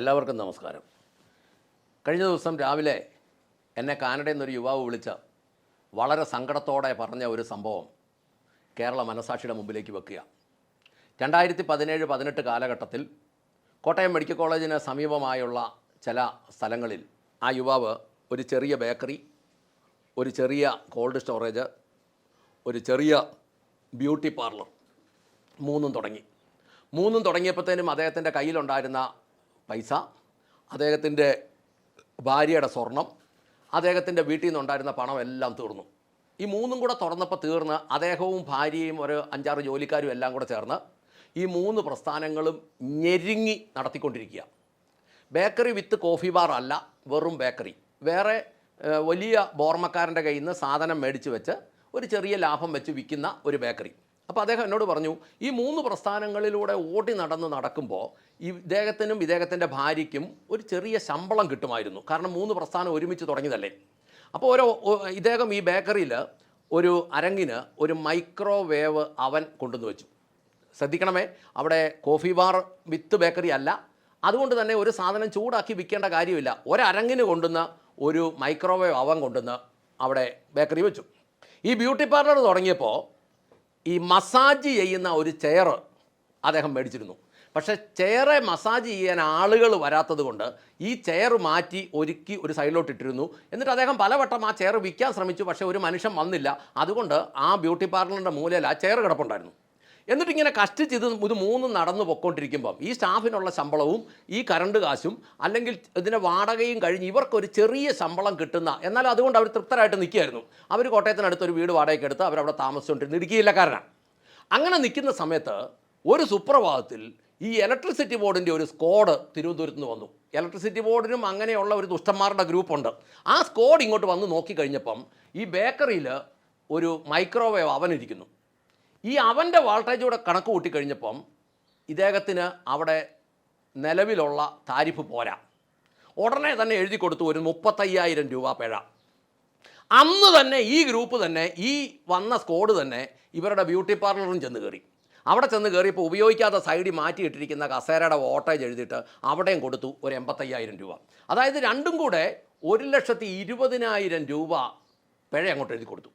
എല്ലാവർക്കും നമസ്കാരം. കഴിഞ്ഞ ദിവസം രാവിലെ എന്നെ കാനഡയിൽ നിന്നൊരു യുവാവ് വിളിച്ച വളരെ സങ്കടത്തോടെ പറഞ്ഞ ഒരു സംഭവം കേരള മനസാക്ഷിയുടെ മുമ്പിലേക്ക് വെക്കുക. രണ്ടായിരത്തി പതിനേഴ് പതിനെട്ട് കാലഘട്ടത്തിൽ കോട്ടയം മെഡിക്കൽ കോളേജിന് സമീപമായുള്ള ചില സ്ഥലങ്ങളിൽ ആ യുവാവ് ഒരു ചെറിയ ബേക്കറി ഒരു ചെറിയ കോൾഡ് സ്റ്റോറേജ് ഒരു ചെറിയ ബ്യൂട്ടി പാർലർ മൂന്നും തുടങ്ങി. മൂന്നും തുടങ്ങിയപ്പോഴത്തേനും അദ്ദേഹത്തിന്റെ കയ്യിലുണ്ടായിരുന്ന പൈസ അദ്ദേഹത്തിന്റെ ഭാര്യയുടെ സ്വർണം അദ്ദേഹത്തിന്റെ വീട്ടിൽ നിന്നുണ്ടായിരുന്ന പണം എല്ലാം തീർന്നു. ഈ മൂന്നും കൂടെ തുറന്നപ്പോൾ തീർന്ന് അദ്ദേഹവും ഭാര്യയും ഒരു അഞ്ചാറ് ജോലിക്കാരും എല്ലാം കൂടെ ചേർന്ന് ഈ മൂന്ന് പ്രസ്ഥാനങ്ങളും ഞെരുങ്ങി നടത്തിക്കൊണ്ടിരിക്കുക. ബേക്കറി വിത്ത് കോഫി ബാർ അല്ല വെറും ബേക്കറി. വേറെ വലിയ ബോർമക്കാരന്റെ കയ്യിൽ നിന്ന് സാധനം മേടിച്ച് വെച്ച് ഒരു ചെറിയ ലാഭം വെച്ച് വിൽക്കുന്ന ഒരു ബേക്കറി. അപ്പോൾ അദ്ദേഹം എന്നോട് പറഞ്ഞു ഈ മൂന്ന് പ്രസ്ഥാനങ്ങളിലൂടെ ഓടി നടന്ന് നടക്കുമ്പോൾ ഈ ഇദ്ദേഹത്തിനും ഇദ്ദേഹത്തിന്റെ ഭാര്യയ്ക്കും ഒരു ചെറിയ ശമ്പളം കിട്ടുമായിരുന്നു. കാരണം മൂന്ന് പ്രസ്ഥാനം ഒരുമിച്ച് തുടങ്ങിയതല്ലേ? അപ്പോൾ ഓരോ ഇദ്ദേഹം ഈ ബേക്കറിയിൽ ഒരു അരങ്ങിന് ഒരു മൈക്രോവേവ് അവൻ കൊണ്ടുവന്ന് വെച്ചു. ശ്രദ്ധിക്കണമേ അവിടെ കോഫി ബാർ വിത്ത് ബേക്കറി അല്ല. അതുകൊണ്ട് തന്നെ ഒരു സാധനം ചൂടാക്കി വിൽക്കേണ്ട കാര്യമില്ല. ഒരരങ്ങിന് കൊണ്ടുവന്ന ഒരു മൈക്രോവേവ് അവൻ കൊണ്ടുവന്ന് അവിടെ ബേക്കറി വെച്ചു. ഈ ബ്യൂട്ടി പാർലർ തുടങ്ങിയപ്പോൾ ഈ മസാജ് ചെയ്യുന്ന ഒരു ചെയർ അദ്ദേഹം മേടിച്ചിരുന്നു. പക്ഷേ ചെയറെ മസാജ് ചെയ്യാൻ ആളുകൾ വരാത്തത് കൊണ്ട് ഈ ചെയർ മാറ്റി ഒരുക്കി ഒരു സൈഡിലോട്ട് ഇട്ടിരുന്നു. എന്നിട്ട് അദ്ദേഹം പലവട്ടം ആ ചെയർ വിൽക്കാൻ ശ്രമിച്ചു. പക്ഷേ ഒരു മനുഷ്യൻ വന്നില്ല. അതുകൊണ്ട് ആ ബ്യൂട്ടി പാർലറിന്റെ മൂലയിൽ ആ ചെയർ കിടപ്പുണ്ടായിരുന്നു. എന്നിട്ട് ഇങ്ങനെ കഷ്ടിച്ച് ഇത് ഇത് മൂന്ന് നടന്നു പൊക്കോണ്ടിരിക്കുമ്പം ഈ സ്റ്റാഫിനുള്ള ശമ്പളവും ഈ കറണ്ട് കാശും അല്ലെങ്കിൽ ഇതിനെ വാടകയും കഴിഞ്ഞ് ഇവർക്കൊരു ചെറിയ ശമ്പളം കിട്ടുന്ന എന്നാൽ അതുകൊണ്ട് അവർ തൃപ്തരായിട്ട് നിൽക്കുകയായിരുന്നു. അവർ കോട്ടയത്തിനടുത്ത് ഒരു വീട് വാടകയ്ക്ക് എടുത്ത് അവരവിടെ താമസിച്ചുകൊണ്ടിരുന്ന ഇടുക്കിയില്ലക്കാരനാണ് അങ്ങനെ നിൽക്കുന്ന സമയത്ത് ഒരു സുപ്രഭാതത്തിൽ ഈ ഇലക്ട്രിസിറ്റി ബോർഡിന്റെ ഒരു സ്ക്വാഡ് തിരുവനന്തപുരത്ത് നിന്ന് വന്നു. ഇലക്ട്രിസിറ്റി ബോർഡിനും അങ്ങനെയുള്ള ഒരു ദുഷ്ടന്മാരുടെ ഗ്രൂപ്പുണ്ട് ആ സ്ക്വാഡ് ഇങ്ങോട്ട് വന്ന് നോക്കിക്കഴിഞ്ഞപ്പം ഈ ബേക്കറിയിൽ ഒരു മൈക്രോവേവ് അവനിരിക്കുന്നു ഈ അവന്റെ വാൾട്ടേജ് കൂടെ കണക്ക് കൂട്ടിക്കഴിഞ്ഞപ്പം ഇദ്ദേഹത്തിന് അവിടെ നിലവിലുള്ള താരിഫ് പോരാ. ഉടനെ തന്നെ എഴുതി കൊടുത്തു ഒരു മുപ്പത്തയ്യായിരം രൂപ പിഴ. അന്ന് തന്നെ ഈ ഗ്രൂപ്പ് തന്നെ ഈ വന്ന സ്കോഡ് തന്നെ ഇവരുടെ ബ്യൂട്ടി പാർലറും ചെന്ന് കയറി. അവിടെ ചെന്ന് കയറിയപ്പോൾ ഉപയോഗിക്കാത്ത സൈഡിൽ മാറ്റിയിട്ടിരിക്കുന്ന കസേരയുടെ വോട്ടേജ് എഴുതിയിട്ട് അവിടെയും കൊടുത്തു ഒരു എൺപത്തയ്യായിരം രൂപ. അതായത് രണ്ടും കൂടെ ഒരു ലക്ഷത്തി ഇരുപതിനായിരം രൂപ പിഴ അങ്ങോട്ട് എഴുതി കൊടുത്തു.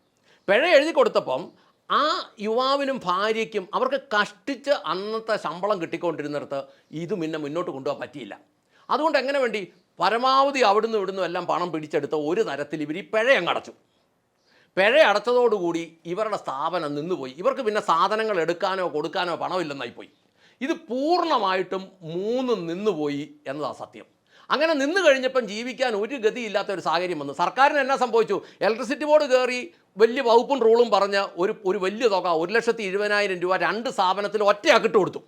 പിഴ എഴുതി കൊടുത്തപ്പം ആ യുവാവിനും ഭാര്യയ്ക്കും അവർക്ക് കഷ്ടിച്ച് അന്നത്തെ ശമ്പളം കിട്ടിക്കൊണ്ടിരുന്നിടത്ത് ഇത് പിന്നെ മുന്നോട്ട് കൊണ്ടുപോകാൻ പറ്റിയില്ല. അതുകൊണ്ട് എങ്ങനെ വേണ്ടി പരമാവധി അവിടുന്ന് ഇവിടുന്ന് എല്ലാം പണം പിടിച്ചെടുത്ത ഒരു തരത്തിൽ ഇവർ ഈ പിഴയങ്ങ് അടച്ചു. പിഴ അടച്ചതോടുകൂടി ഇവരുടെ സ്ഥാപനം നിന്നുപോയി. ഇവർക്ക് പിന്നെ സാധനങ്ങൾ എടുക്കാനോ കൊടുക്കാനോ പണമില്ലെന്നായിപ്പോയി. ഇത് പൂർണമായിട്ടും മൂന്ന് നിന്നുപോയി എന്നതാണ് സത്യം. അങ്ങനെ നിന്ന് കഴിഞ്ഞപ്പം ജീവിക്കാൻ ഒരു ഗതിയില്ലാത്ത ഒരു സാഹചര്യം വന്നു. സർക്കാരിന് എന്നാ സംഭവിച്ചു? ഇലക്ട്രിസിറ്റി ബോർഡ് കയറി വലിയ വകുപ്പും റൂളും പറഞ്ഞ ഒരു ഒരു വലിയ തുക ഒരു ലക്ഷത്തി ഇരുപതിനായിരം രൂപ രണ്ട് സ്ഥാപനത്തിൽ ഒറ്റയാക്കിട്ട് കൊടുത്തു.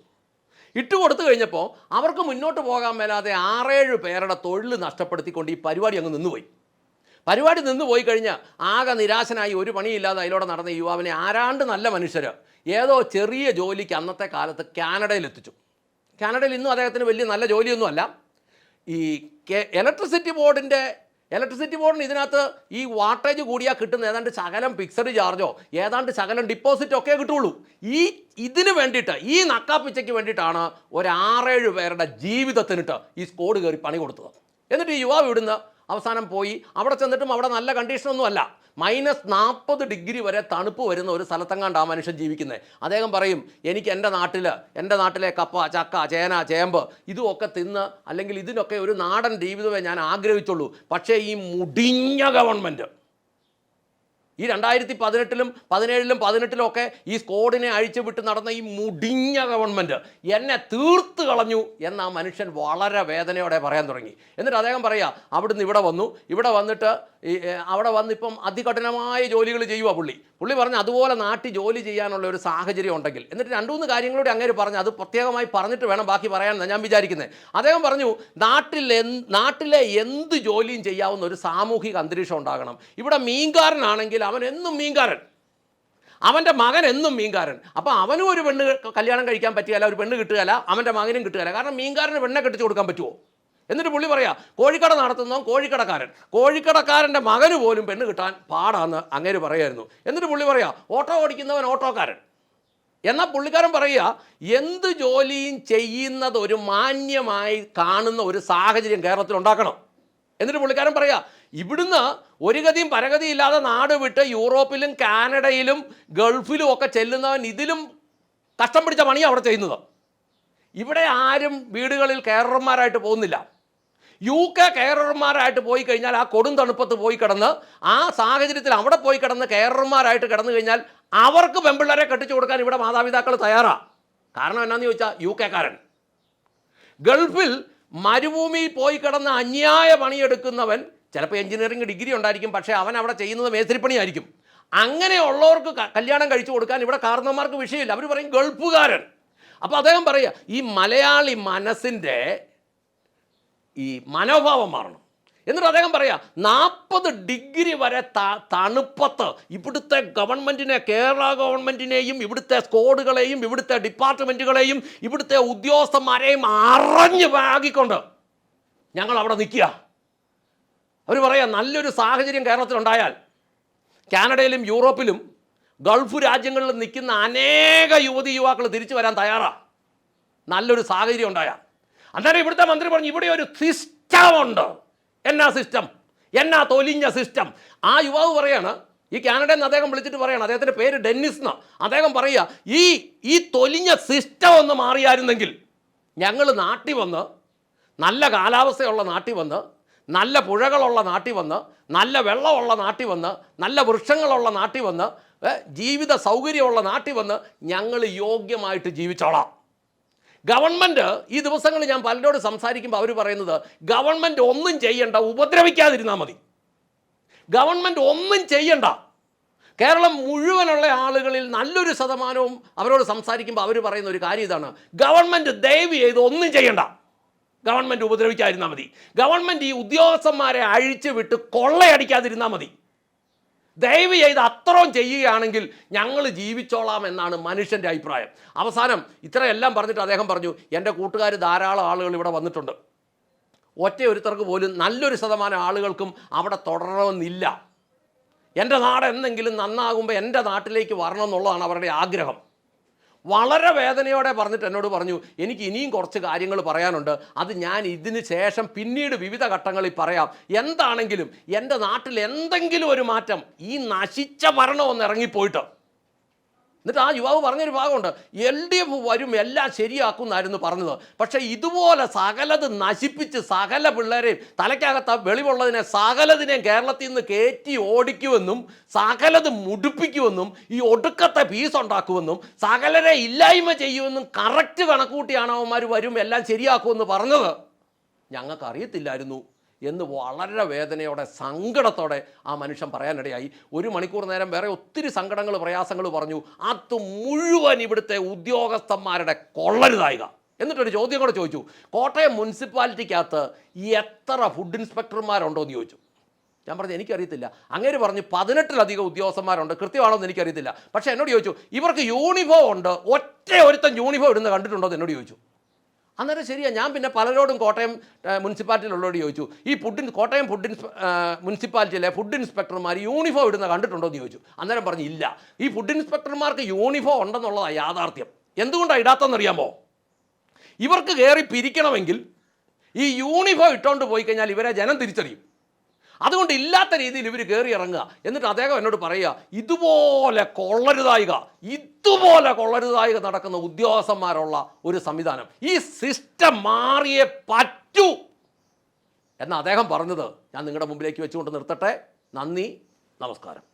ഇട്ട് കൊടുത്തു കഴിഞ്ഞപ്പോൾ അവർക്ക് മുന്നോട്ട് പോകാൻ മേലാതെ ആറേഴ് പേരുടെ തൊഴിൽ നഷ്ടപ്പെടുത്തിക്കൊണ്ട് ഈ പരിപാടി അങ്ങ് നിന്നുപോയി. പരിപാടി നിന്ന് പോയി ആകെ നിരാശനായി ഒരു പണിയില്ലാതെ അതിലൂടെ നടന്ന യുവാവിനെ ആരാണ്ട് നല്ല മനുഷ്യർ ഏതോ ചെറിയ ജോലിക്ക് അന്നത്തെ കാലത്ത് കാനഡയിൽ എത്തിച്ചു. കാനഡയിൽ ഇന്നും അദ്ദേഹത്തിന് വലിയ നല്ല ജോലിയൊന്നുമല്ല. ഈ കെ- ഇലക്ട്രിസിറ്റി ബോർഡിന്റെ ഇലക്ട്രിസിറ്റി ബോർഡിന് ഇതിനകത്ത് ഈ വാട്ടേജ് കൂടിയാൽ കിട്ടുന്ന ഏതാണ്ട് ശകലം ഫിക്സഡ് ചാർജോ ഏതാണ്ട് ശകലം ഡിപ്പോസിറ്റോ ഒക്കെ കിട്ടുള്ളൂ. ഈ ഇതിന് വേണ്ടിയിട്ട് ഈ നക്കാപ്പിച്ചയ്ക്ക് വേണ്ടിയിട്ടാണ് ഒരു പേരുടെ ജീവിതത്തിനിട്ട് ഈ സ്കോഡ് കയറി പണി കൊടുത്തത്. എന്നിട്ട് ഈ യുവാവ് ഇവിടുന്ന് അവസാനം പോയി. അവിടെ ചെന്നിട്ടും അവിടെ നല്ല കണ്ടീഷനൊന്നുമല്ല മൈനസ് നാൽപ്പത് ഡിഗ്രി വരെ തണുപ്പ് വരുന്ന ഒരു സ്ഥലത്തെങ്ങാണ്ട് ആ മനുഷ്യൻ ജീവിക്കുന്നത് അദ്ദേഹം പറയും എനിക്ക് എന്റെ നാട്ടിൽ എന്റെ നാട്ടിലെ കപ്പ ചക്ക ചേന ചേമ്പ് ഇതുമൊക്കെ തിന്ന് അല്ലെങ്കിൽ ഇതിനൊക്കെ ഒരു നാടൻ ജീവിതമേ ഞാൻ ആഗ്രഹിച്ചുള്ളൂ. പക്ഷേ ഈ മുടിഞ്ഞ ഗവൺമെന്റ് ഈ രണ്ടായിരത്തി പതിനെട്ടിലും പതിനേഴിലും പതിനെട്ടിലും ഒക്കെ ഈ സ്കോഡിനെ അഴിച്ചുവിട്ട് നടന്ന ഈ മുടിഞ്ഞ ഗവൺമെന്റ് എന്നെ തീർത്ത് കളഞ്ഞു എന്ന് ആ മനുഷ്യൻ വളരെ വേദനയോടെ പറയാൻ തുടങ്ങി. എന്നിട്ട് അദ്ദേഹം പറയുക അവിടുന്ന് ഇവിടെ വന്നു. ഇവിടെ വന്നിട്ട് ഈ അവിടെ വന്നിപ്പം അതികഠിനമായ ജോലികൾ ചെയ്യുക പുള്ളി. പുള്ളി പറഞ്ഞു അതുപോലെ നാട്ടിൽ ജോലി ചെയ്യാനുള്ള ഒരു സാഹചര്യം ഉണ്ടെങ്കിൽ. എന്നിട്ട് രണ്ടു മൂന്ന് കാര്യങ്ങളോട് അങ്ങനെ പറഞ്ഞു അത് പ്രത്യേകമായി പറഞ്ഞിട്ട് വേണം ബാക്കി പറയാൻ ഞാൻ വിചാരിക്കുന്നത് അദ്ദേഹം പറഞ്ഞു നാട്ടിൽ നാട്ടിലെ എന്ത് ജോലിയും ചെയ്യാവുന്ന ഒരു സാമൂഹിക അന്തരീക്ഷം ഉണ്ടാകണം. ഇവിടെ മീൻകാരനാണെങ്കിൽ അവൻ എന്നും മീൻകാരൻ. അവന്റെ മകൻ എന്നും മീൻകാരൻ. അപ്പോൾ അവനും ഒരു പെണ്ണ് കല്യാണം കഴിക്കാൻ പറ്റുകയില്ല ഒരു പെണ്ണ് കിട്ടുകയില്ല അവന്റെ മകനും കിട്ടുകയില്ല. കാരണം മീൻകാരന് പെണ്ണെ കെട്ടിച്ച് കൊടുക്കാൻ പറ്റുമോ എന്നിട്ട് പുള്ളി പറയാ കോഴിക്കട നടത്തുന്നവൻ കോഴിക്കടക്കാരൻ. കോഴിക്കടക്കാരന്റെ മകന് പോലും പെണ്ണ് കിട്ടാൻ പാടാന്ന് അങ്ങേര് പറയായിരുന്നു. എന്നിട്ട് പുള്ളി പറയാ ഓട്ടോ ഓടിക്കുന്നവൻ ഓട്ടോക്കാരൻ. എന്നാൽ പുള്ളിക്കാരൻ പറയുക എന്ത് ജോലിയും ചെയ്യുന്നത് ഒരു മാന്യമായി കാണുന്ന ഒരു സാഹചര്യം കേരളത്തിൽ ഉണ്ടാക്കണം. എന്നിട്ട് പുള്ളിക്കാരൻ പറയുക ഇവിടുന്ന് ഒരു ഗതിയും പരഗതിയില്ലാതെ നാട് വിട്ട് യൂറോപ്പിലും കാനഡയിലും ഗൾഫിലും ഒക്കെ ചെല്ലുന്നവൻ ഇതിലും കഷ്ടം പിടിച്ച പണിയാണ് അവിടെ ചെയ്യുന്നത്. ഇവിടെ ആരും വീടുകളിൽ കേരളന്മാരായിട്ട് പോകുന്നില്ല. യു കെ കേരളന്മാരായിട്ട് പോയി കഴിഞ്ഞാൽ ആ കൊടും തണുപ്പത്ത് പോയി കിടന്ന് ആ സാഹചര്യത്തിൽ അവിടെ പോയി കിടന്ന് കേരളന്മാരായിട്ട് കിടന്നു കഴിഞ്ഞാൽ അവർക്ക് പെമ്പിള്ളേരെ കെട്ടിച്ചു കൊടുക്കാൻ ഇവിടെ മാതാപിതാക്കൾ തയ്യാറാണ് കാരണം എന്നാന്ന് ചോദിച്ചാൽ യു കെക്കാരൻ. ഗൾഫിൽ മരുഭൂമിയിൽ പോയി കിടന്ന് അന്യായ പണിയെടുക്കുന്നവൻ ചിലപ്പോൾ എഞ്ചിനീയറിംഗ് ഡിഗ്രി ഉണ്ടായിരിക്കും പക്ഷേ അവൻ അവിടെ ചെയ്യുന്നത് മേസ്തിരിപ്പണിയായിരിക്കും. അങ്ങനെയുള്ളവർക്ക് കല്യാണം കഴിച്ചു കൊടുക്കാൻ ഇവിടെ കാരണവന്മാർക്ക് വിഷയമില്ല. അവർ പറയും ഗൾഫുകാരൻ. അപ്പോൾ അദ്ദേഹം പറയുക ഈ മലയാളി മനസ്സിന്റെ ഈ മനോഭാവം മാറണം. എന്നിട്ട് അദ്ദേഹം പറയാ നാൽപ്പത് ഡിഗ്രി വരെ ത- തണുപ്പത്ത് ഇവിടുത്തെ ഗവൺമെന്റിനെ കേരള ഗവൺമെന്റിനെയും ഇവിടുത്തെ സ്കോഡുകളെയും ഇവിടുത്തെ ഡിപ്പാർട്ട്മെന്റുകളെയും ഇവിടുത്തെ ഉദ്യോഗസ്ഥന്മാരെയും അറിഞ്ഞ് വാങ്ങിക്കൊണ്ട് ഞങ്ങൾ അവിടെ നിൽക്കുക. അവർ പറയാം നല്ലൊരു സാഹചര്യം കേരളത്തിലുണ്ടായാൽ കാനഡയിലും യൂറോപ്പിലും ഗൾഫ് രാജ്യങ്ങളിൽ നിൽക്കുന്ന അനേക യുവതി യുവാക്കൾ തിരിച്ചു വരാൻ തയ്യാറാണ് നല്ലൊരു സാഹചര്യം ഉണ്ടായാൽ. അന്നേരം ഇവിടുത്തെ മന്ത്രി പറഞ്ഞു ഇവിടെ ഒരു സിസ്റ്റമുണ്ട്. എന്നാ സിസ്റ്റം? എന്നാ തൊലിഞ്ഞ സിസ്റ്റം? ആ യുവാവ് പറയാണ് ഈ കാനഡയിൽ നിന്ന് അദ്ദേഹം വിളിച്ചിട്ട് പറയണം അദ്ദേഹത്തിന്റെ പേര് ഡെന്നിസ് എന്ന്. അദ്ദേഹം പറയുക ഈ ഈ തൊലിഞ്ഞ സിസ്റ്റം ഒന്ന് മാറിയായിരുന്നെങ്കിൽ ഞങ്ങൾ നാട്ടിൽ വന്ന് നല്ല കാലാവസ്ഥയുള്ള നാട്ടിൽ വന്ന് നല്ല പുഴകളുള്ള നാട്ടിൽ വന്ന് നല്ല വെള്ളമുള്ള നാട്ടിൽ വന്ന് നല്ല വൃക്ഷങ്ങളുള്ള നാട്ടിൽ വന്ന് ജീവിത സൗകര്യമുള്ള നാട്ടിൽ വന്ന് ഞങ്ങൾ യോഗ്യമായിട്ട് ജീവിച്ചോളാം. ഗവൺമെന്റ് ഈ ദിവസങ്ങളിൽ ഞാൻ പലരോട് സംസാരിക്കുമ്പോൾ അവർ പറയുന്നത് ഗവൺമെന്റ് ഒന്നും ചെയ്യണ്ട ഉപദ്രവിക്കാതിരുന്നാൽ മതി. ഗവൺമെന്റ് ഒന്നും ചെയ്യണ്ട. കേരളം മുഴുവനുള്ള ആളുകളിൽ നല്ലൊരു ശതമാനവും അവരോട് സംസാരിക്കുമ്പോൾ അവർ പറയുന്ന ഒരു കാര്യം ഇതാണ് ഗവൺമെന്റ് ദയവ് ചെയ്ത് ഒന്നും ചെയ്യണ്ട. ഗവൺമെന്റ് ഉപദ്രവിക്കാതിരുന്നാൽ മതി. ഗവൺമെന്റ് ഈ ഉദ്യോഗസ്ഥന്മാരെ അഴിച്ചു വിട്ട് കൊള്ളയടിക്കാതിരുന്നാൽ മതി. ദയവ് ചെയ്ത് അത്രയും ചെയ്യുകയാണെങ്കിൽ ഞങ്ങൾ ജീവിച്ചോളാം എന്നാണ് മനുഷ്യന്റെ അഭിപ്രായം. അവസാനം ഇത്രയെല്ലാം പറഞ്ഞിട്ട് അദ്ദേഹം പറഞ്ഞു എന്റെ കൂട്ടുകാർ ധാരാളം ആളുകൾ ഇവിടെ വന്നിട്ടുണ്ട്. ഒറ്റ ഒരുത്തർക്ക് പോലും നല്ലൊരു ശതമാനം ആളുകൾക്കും അവിടെ തുടരണമെന്നില്ല. എന്റെ നാട് എന്തെങ്കിലും നന്നാകുമ്പോൾ എന്റെ നാട്ടിലേക്ക് വരണം എന്നുള്ളതാണ് അവരുടെ ആഗ്രഹം. വളരെ വേദനയോടെ പറഞ്ഞിട്ട് എന്നോട് പറഞ്ഞു എനിക്ക് ഇനിയും കുറച്ച് കാര്യങ്ങൾ പറയാനുണ്ട്. അത് ഞാൻ ഇതിന് ശേഷം പിന്നീട് വിവിധ ഘട്ടങ്ങളിൽ പറയാം. എന്താണെങ്കിലും എന്റെ നാട്ടിൽ എന്തെങ്കിലും ഒരു മാറ്റം ഈ നശിച്ച ഭരണം ഒന്ന് ഇറങ്ങിപ്പോയിട്ട്. എന്നിട്ട് ആ യുവാവ് പറഞ്ഞൊരു ഭാഗമുണ്ട്. എൽ ഡി എഫ് വരും എല്ലാം ശരിയാക്കും എന്നായിരുന്നു പറഞ്ഞത്. പക്ഷേ ഇതുപോലെ സകലത് നശിപ്പിച്ച് സകല പിള്ളേരെയും തലയ്ക്കകത്ത് വെളിവുള്ളതിനെ സകലതിനെയും കേരളത്തിൽ നിന്ന് കയറ്റി ഓടിക്കുമെന്നും സകലത് മുടിപ്പിക്കുമെന്നും ഈ ഒടുക്കത്തെ ഫീസ് ഉണ്ടാക്കുമെന്നും സകലരെ ഇല്ലായ്മ ചെയ്യുമെന്നും കറക്റ്റ് കണക്കൂട്ടിയാണ് അവന്മാർ വരും എല്ലാം ശരിയാക്കുമെന്ന് പറഞ്ഞത്. ഞങ്ങൾക്ക് അറിയത്തില്ലായിരുന്നു എന്ന് വളരെ വേദനയോടെ സങ്കടത്തോടെ ആ മനുഷ്യൻ പറയാനിടയായി. ഒരു മണിക്കൂർ നേരം വേറെ ഒത്തിരി സങ്കടങ്ങൾ പ്രയാസങ്ങൾ പറഞ്ഞു. അത് മുഴുവൻ ഇവിടുത്തെ ഉദ്യോഗസ്ഥന്മാരുടെ കൊള്ളരുതായിക എന്നിട്ടൊരു ചോദ്യം കൂടെ ചോദിച്ചു. കോട്ടയം മുനിസിപ്പാലിറ്റിക്കകത്ത് എത്ര ഫുഡ് ഇൻസ്പെക്ടർമാരുണ്ടോ എന്ന് ചോദിച്ചു. ഞാൻ പറഞ്ഞു എനിക്കറിയത്തില്ല. അങ്ങനെ പറഞ്ഞു പതിനെട്ടിലധികം ഉദ്യോഗസ്ഥന്മാരുണ്ട്. കൃത്യമാണോ എന്ന് എനിക്കറിയത്തില്ല. പക്ഷേ എന്നോട് ചോദിച്ചു ഇവർക്ക് യൂണിഫോം ഉണ്ട്. ഒറ്റ ഒരുത്തൻ യൂണിഫോം ഇടുന്ന കണ്ടിട്ടുണ്ടോ? എന്ന് എന്നോട് ചോദിച്ചു. അന്നേരം ശരിയാണ് ഞാൻ പിന്നെ പലരോടും കോട്ടയം മുനിസിപ്പാലിറ്റിയിലുള്ളവരോട് ചോദിച്ചു ഈ ഫുഡ് കോട്ടയം ഫുഡ് മുനിസിപ്പാലിറ്റിയിലെ ഫുഡ് ഇൻസ്പെക്ടർമാർ യൂണിഫോം ഇടുന്ന കണ്ടിട്ടുണ്ടോ? എന്ന് ചോദിച്ചു. അന്നേരം പറഞ്ഞു ഇല്ല. ഈ ഫുഡ് ഇൻസ്പെക്ടർമാർക്ക് യൂണിഫോം ഉണ്ടെന്നുള്ളതാണ് യാഥാർത്ഥ്യം. എന്തുകൊണ്ടാണ് ഇടാത്തതെന്നറിയാമോ? ഇവർക്ക് കയറി പിരിക്കണമെങ്കിൽ ഈ യൂണിഫോം ഇട്ടുകൊണ്ട് പോയി കഴിഞ്ഞാൽ ഇവരെ ജനം തിരിച്ചറിയും. അതുകൊണ്ട് ഇല്ലാത്ത രീതിയിൽ ഇവർ കയറി ഇറങ്ങുക. എന്നിട്ട് അദ്ദേഹം എന്നോട് പറയുക ഇതുപോലെ കൊള്ളരുതായിക ഇതുപോലെ കൊള്ളരുതായിക നടക്കുന്ന ഉദ്യോഗസ്ഥന്മാരുള്ള ഒരു സംവിധാനം. ഈ സിസ്റ്റം മാറിയേ പറ്റൂ. എന്ന് അദ്ദേഹം പറഞ്ഞത് ഞാൻ നിങ്ങളുടെ മുമ്പിലേക്ക് വെച്ചുകൊണ്ട് നിർത്തട്ടെ. നന്ദി നമസ്കാരം.